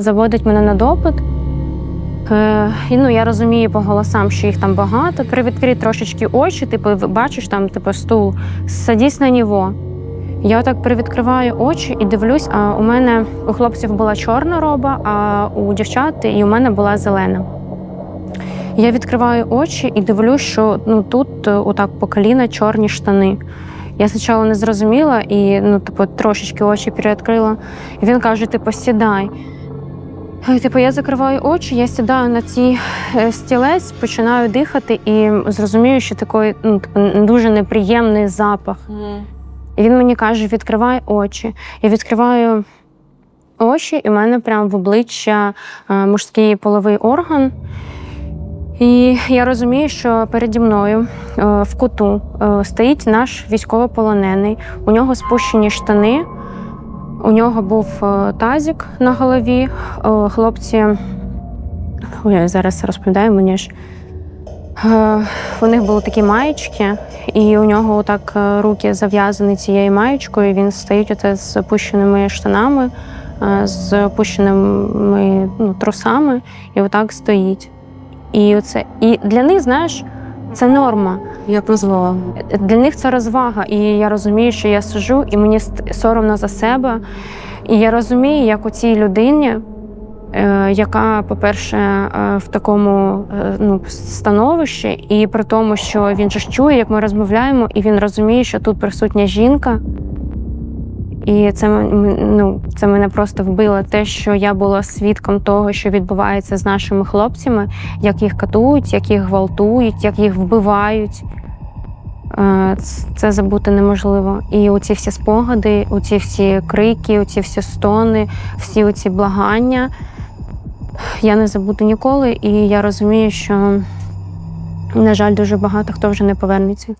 Заводить мене на допит. Е, ну, я розумію по голосам, що їх там багато. Привідкрий трошечки очі, типу, бачиш там типу, стул, садись на нього. Я так привідкриваю очі і дивлюсь, а у мене у хлопців була чорна роба, а у дівчат і у мене була зелена. Я відкриваю очі і дивлюсь, що ну, тут е, отак по коліна чорні штани. Я спочатку не зрозуміла і ну, типу, трошечки очі переоткрила. І він каже: типу, сідай. Типу, я закриваю очі, я сідаю на цей е, стілець, починаю дихати і зрозумію, що такий ну, типу, дуже неприємний запах. І він мені каже: відкривай очі. Я відкриваю очі, і в мене прямо в обличчя е, мужський половий орган. І я розумію, що переді мною е, в куту стоїть наш військовополонений. У нього спущені штани, у нього був е, тазик на голові. Е, Хлопці, ой, я зараз розповідаю мені ж. Е, У них були такі маєчки, і у нього так руки зав'язані цією маєчкою. Він стоїть оце з опущеними штанами, з опущеними ну, трусами, і отак стоїть. І оце і для них, знаєш, це норма. Я прозвала. Для них це розвага. І я розумію, що я сижу, і мені соромно за себе. І я розумію, як у цій людині, е, яка, по-перше, е, в такому е, ну, становищі, і при тому, що він же чує, як ми розмовляємо, і він розуміє, що тут присутня жінка. І це, ну, це мене просто вбило. Те, що я була свідком того, що відбувається з нашими хлопцями, як їх катують, як їх гвалтують, як їх вбивають. Е, Це забути неможливо. І оці всі спогади, оці всі крики, оці всі стони, всі оці благання. Я не забуду ніколи, і я розумію, що, на жаль, дуже багато хто вже не повернеться.